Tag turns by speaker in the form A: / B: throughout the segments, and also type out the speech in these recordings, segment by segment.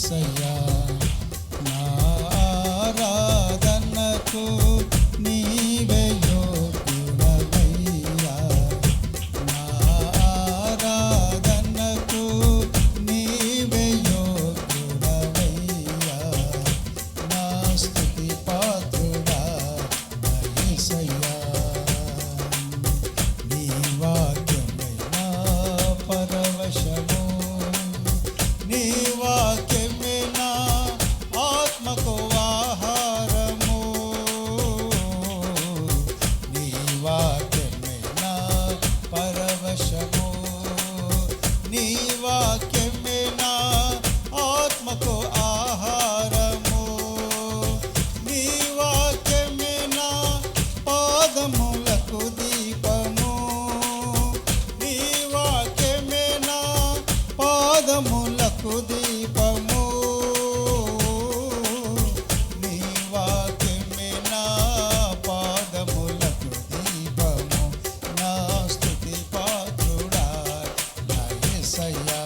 A: say, yeah. వాసుదీపము నీ వాక్యమే నా పాదములకు దీపము. నా స్థుతి పాత్రుడా సయ్యా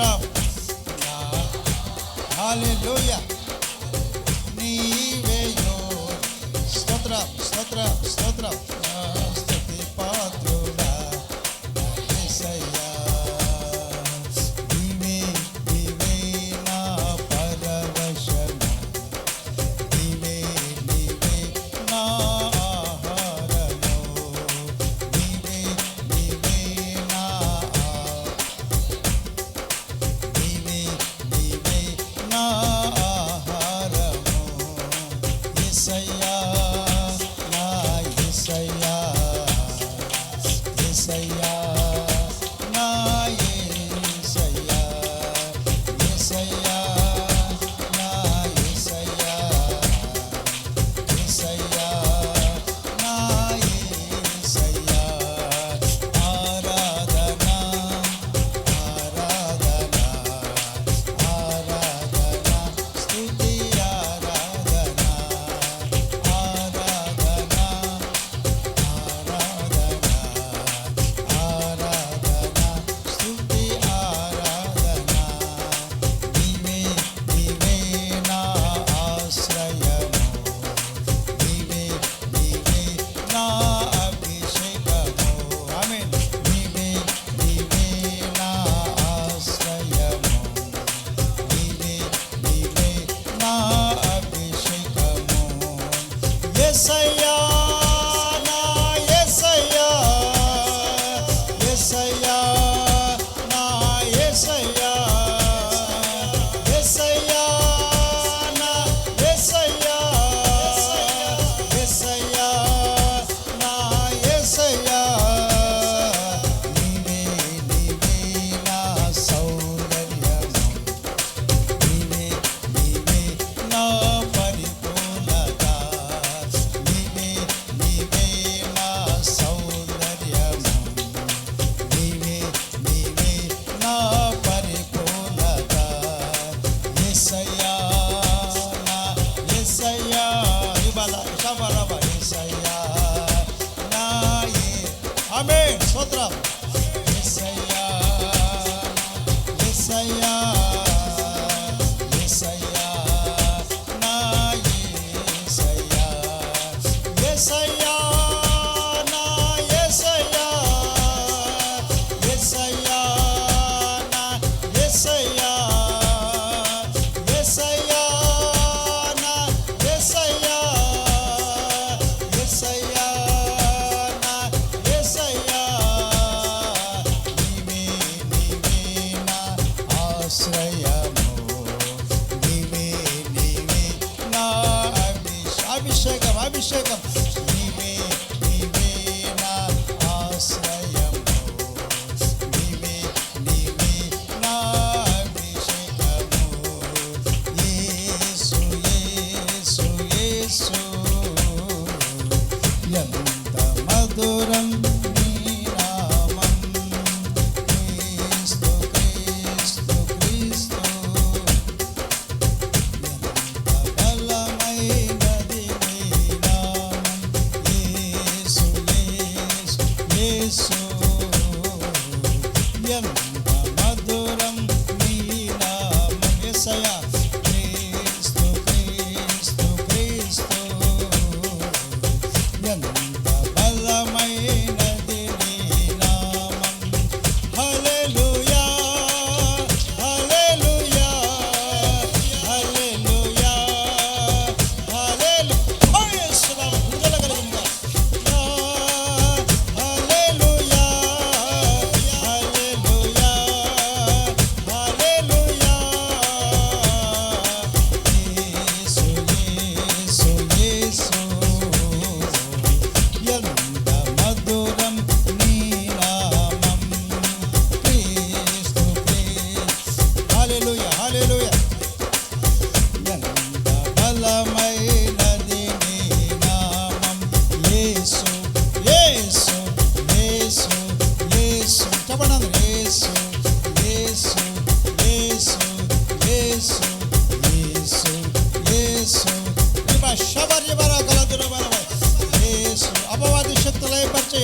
A: రామ్ హాలెలూయా నీవే స్తోత్రం స్తోత్రం స్తోత్రం.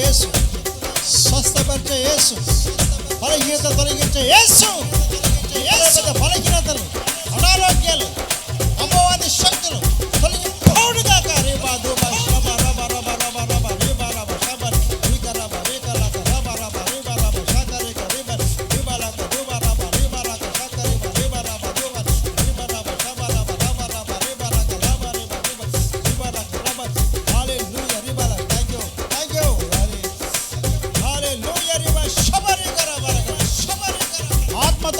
A: యేసు. స్వస్థపరిచే యేసు. బలహీనత తొలగించే యేసు. బలహీనతలు అనారోగ్యాలు.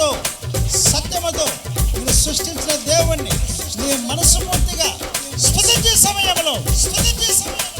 A: ఆత్మతో సత్యముతో నువ్వు సృష్టించిన దేవుణ్ణి నీ మనసు పూర్తిగా స్థుతించే సమయంలో స్థుతించే సమయంలో